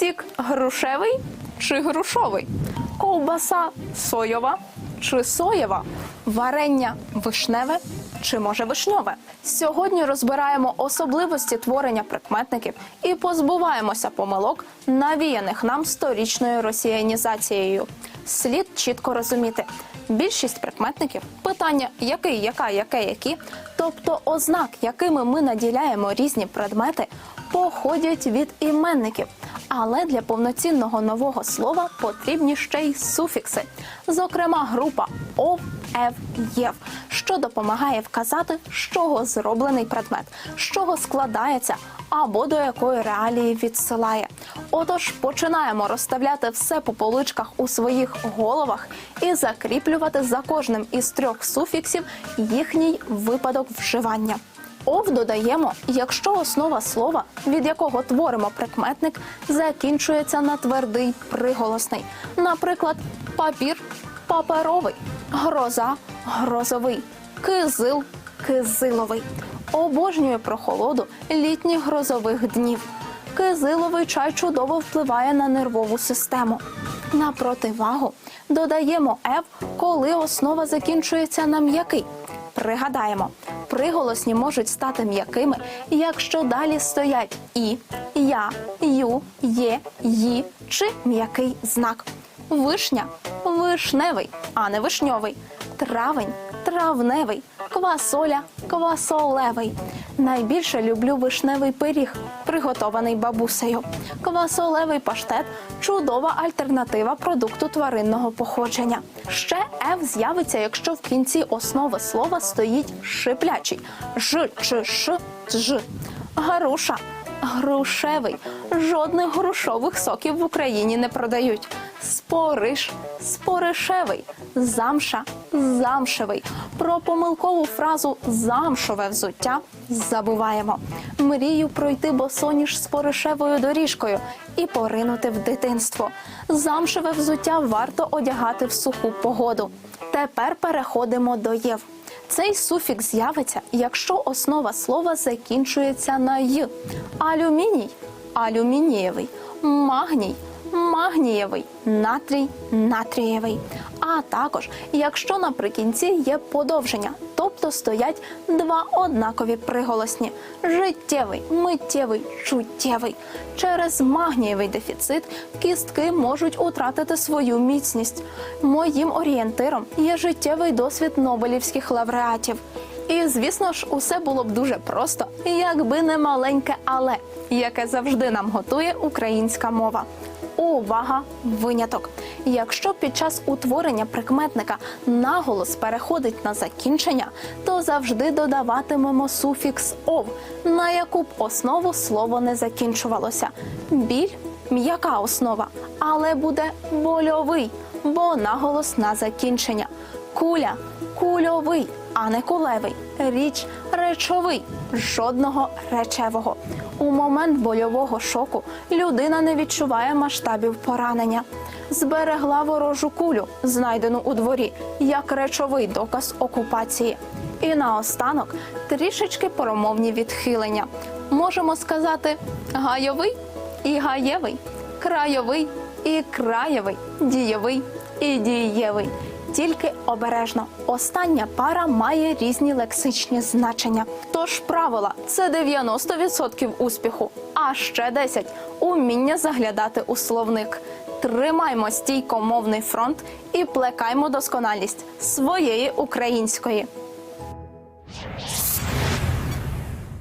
Сік грушевий чи грушовий? Ковбаса соєва чи соєва? Варення вишневе чи може вишньове? Сьогодні розбираємо особливості творення прикметників і позбуваємося помилок, навіяних нам сторічною росіянізацією. Слід чітко розуміти. Більшість прикметників питання який, яка, яке, які, тобто ознак, якими ми наділяємо різні предмети, походять від іменників. Але для повноцінного нового слова потрібні ще й суфікси, зокрема група ов, ев, єв, що допомагає вказати, з чого зроблений предмет, з чого складається або до якої реалії відсилає. Отож, починаємо розставляти все по поличках у своїх головах і закріплювати за кожним із трьох суфіксів їхній випадок вживання. Ов додаємо, якщо основа слова, від якого творимо прикметник, закінчується на твердий приголосний. Наприклад, папір паперовий, гроза грозовий, кизил кизиловий. Обожнює прохолоду літніх грозових днів. Кизиловий чай чудово впливає на нервову систему. На противагу додаємо ев, коли основа закінчується на м'який. Пригадаємо, приголосні можуть стати м'якими, якщо далі стоять і, я, ю, є, ї чи м'який знак. Вишня вишневий, а не вишньовий. Травень травневий, квасоля квасолевий. Найбільше люблю вишневий пиріг, приготований бабусею. Квасолевий паштет чудова альтернатива продукту тваринного походження. Ще Ф з'явиться, якщо в кінці основи слова стоїть шиплячий ж чи ш ж. Гаруша грушевий. Жодних грушових соків в Україні не продають. Спориш споришевий, замша замшевий. Про помилкову фразу замшове взуття забуваємо. Мрію пройти босоніж споришевою доріжкою і поринути в дитинство. Замшеве взуття варто одягати в суху погоду. Тепер переходимо до єв. Цей суфікс з'явиться, якщо основа слова закінчується на й. Алюміній алюмінієвий, магній магнієвий, натрій натрієвий. А також, якщо наприкінці є подовження, тобто стоять два однакові приголосні: життєвий, миттєвий, чуттєвий. Через магнієвий дефіцит кістки можуть утратити свою міцність. Моїм орієнтиром є життєвий досвід нобелівських лауреатів. І звісно ж, усе було б дуже просто, якби не маленьке але, яке завжди нам готує українська мова. Увага! Виняток. Якщо під час утворення прикметника наголос переходить на закінчення, то завжди додаватимемо суфікс ов, на яку б основу слово не закінчувалося. Біль м'яка основа, але буде больовий, бо наголос на закінчення. Куля кульовий, а не кулевий. Річ речовий, жодного речевого. У момент больового шоку людина не відчуває масштабів поранення. Зберегла ворожу кулю, знайдену у дворі, як речовий доказ окупації. І наостанок трішечки промовні відхилення. Можемо сказати гайовий і гаєвий, крайовий і краєвий, дієвий і дієвий. Тільки обережно. Остання пара має різні лексичні значення. Тож правила це 90% успіху, а ще 10 – уміння заглядати у словник. Тримаймо стійко мовний фронт і плекаймо досконалість своєї української.